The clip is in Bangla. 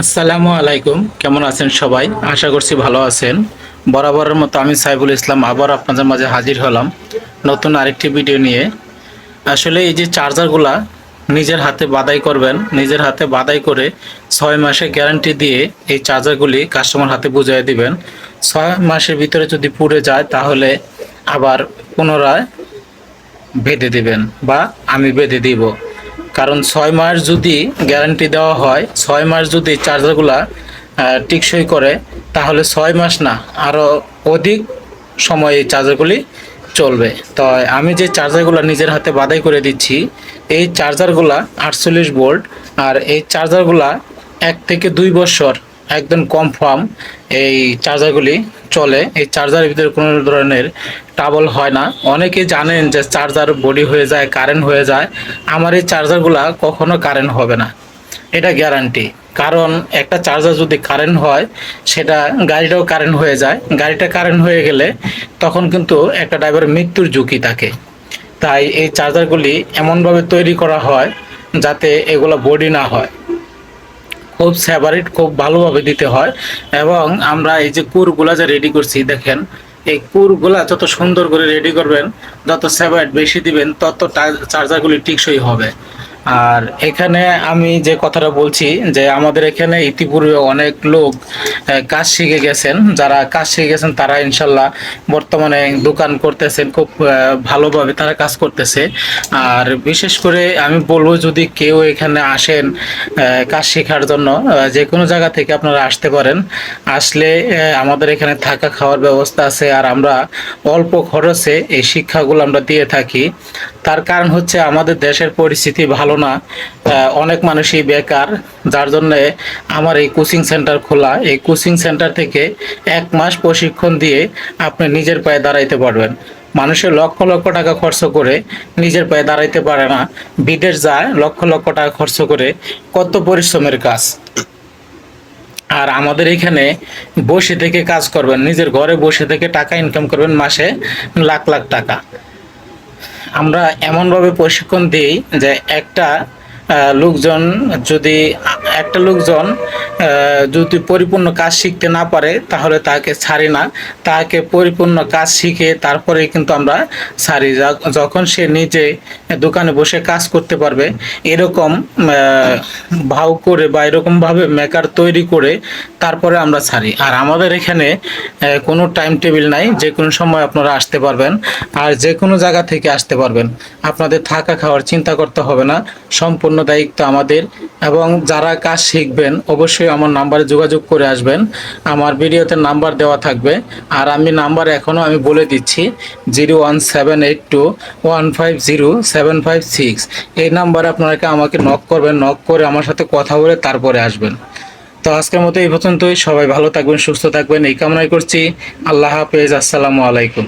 আসসালামু আলাইকুম। কেমন আছেন সবাই? আশা করছি ভালো আছেন। বরাবরের মতো আমি সাইবুল ইসলাম আবার আপনাদের মাঝে হাজির হলাম নতুন আরেকটি ভিডিও নিয়ে। আসলে এই যে চার্জারগুলা নিজের হাতে বাদাই করবেন, নিজের হাতে বাদাই করে ছয় মাসে গ্যারান্টি দিয়ে এই চার্জারগুলি কাস্টমার হাতে বুঝিয়ে দিবেন। ছয় মাসের ভিতরে যদি পুড়ে যায়, তাহলে আবার পুনরায় বেঁধে দিবেন বা আমি বেঁধে দিব। কারণ ছয় মাস যদি গ্যারান্টি দেওয়া হয়, ছয় মাস যদি চার্জারগুলা টিকসই করে, তাহলে ছয় মাস না আরও অধিক সময় এই চার্জারগুলি চলবে। তো আমি যে চার্জারগুলো নিজের হাতে বাদাই করে দিচ্ছি, এই চার্জারগুলা আটচল্লিশ বোল্ট আর এই চার্জারগুলা এক থেকে দুই বছর একদম কনফার্ম এই চার্জারগুলি চলে। এই চার্জারের ভিতরে কোনো ধরনের টাবল হয় না। অনেকে জানেন যে চার্জার বডি হয়ে যায় কারেন্ট হয়ে যায়। আমার এই চার্জারগুলা কখনো কারেন্ট হবে না। এটা গ্যারান্টি কারণ একটা চার্জার যদি কারেন্ট হয়, সেটা গাড়িটাও কারেন্ট হয়ে যায়। গাড়িটা কারেন্ট হয়ে গেলে তখন কিন্তু একটা ড্রাইভারের মৃত্যুর ঝুঁকি থাকে। তাই এই চার্জারগুলি এমনভাবে তৈরি করা হয় যাতে এগুলো বডি না হয়। খুব সেপারেট খুব ভালোভাবে দিতে হয়। এবং আমরা এই যে কুরগুলা যে রেডি করছি, দেখেন, এই কুরগুলা যত সুন্দর করে রেডি করবেন, যত সেপারেট বেশি দিবেন, তত চার্জারগুলি টিকসই হবে। আর এখানে আমি যে কথাটা বলছি যে আমাদের এখানে ইতিপূর্বে অনেক লোক কাজ শিখে গেছেন। যারা কাজ শিখে গেছেন, তারা ইনশাল্লাহ বর্তমানে দোকান করতেছেন, খুব ভালোভাবে তারা কাজ করতেছে। আর বিশেষ করে আমি বলব, যদি কেউ এখানে আসেন কাজ শেখার জন্য যে কোনো জায়গা থেকে আপনারা আসতে পারেন। আসলে আমাদের এখানে থাকা খাওয়ার ব্যবস্থা আছে, আর আমরা অল্প খরচে এই শিক্ষাগুলো আমরা দিয়ে থাকি। তার কারণ হচ্ছে আমাদের দেশের পরিস্থিতি ভালো না। অনেক মানুষই বেকার, যার জন্য আমার এই কোচিং সেন্টার খোলা। এই কোচিং সেন্টার থেকে এক মাস প্রশিক্ষণ দিয়ে আপনি নিজের পায়ে দাঁড়াইতে পারবেন। মানুষের লক্ষ লক্ষ টাকা খরচ করে নিজের পায়ে দাঁড়াইতে পারে না। বিদেশ যায়, লক্ষ লক্ষ টাকা খরচ করে। কত পরিশ্রমের কাজ। আর আমাদের এখানে বসে থেকে কাজ করবেন। নিজের ঘরে বসে থেকে টাকা ইনকাম করবেন মাসে লাখ লাখ টাকা। আমরা এমনভাবে প্রশিক্ষণ দিই যে একটা লোকজন যদি, একটা লোকজন যদি পরিপূর্ণ কাজ শিখতে না পারে, তাহলে তাকে ছাড়ি না। তাকে পরিপূর্ণ কাজ শিখে তারপরে কিন্তু আমরা ছাড়ি। যখন সে নিজে দোকানে বসে কাজ করতে পারবে, এরকম ভাও করে বা এরকমভাবে মেকার তৈরি করে তারপরে আমরা ছাড়ি। আর আমাদের এখানে কোনো টাইম টেবিল নাই, যে কোনো সময় আপনারা আসতে পারবেন আর যে কোনো জায়গা থেকে আসতে পারবেন। আপনাদের থাকা খাওয়ার চিন্তা করতে হবে না। সম্পূর্ণ দায়িত্ব আমাদের এবং যারা কাজ শিখবেন অবশ্যই আমার নাম্বারে যোগাযোগ করে আসবেন। আমার ভিডিওতে নাম্বার দেওয়া থাকবে। আর আমি নাম্বার এখনও আমি বলে দিচ্ছি, zero one seven eight two one five zero seven five six. এই নাম্বারে আপনাকে আমাকে নক করবেন নক করে আমার সাথে কথা বলে তারপরে আসবেন। তো আজকের মতো এই পর্যন্তই। সবাই ভালো থাকবেন, সুস্থ থাকবেন। এই কামনাই করছি। আল্লাহ হাফেজ। আসসালামু আলাইকুম।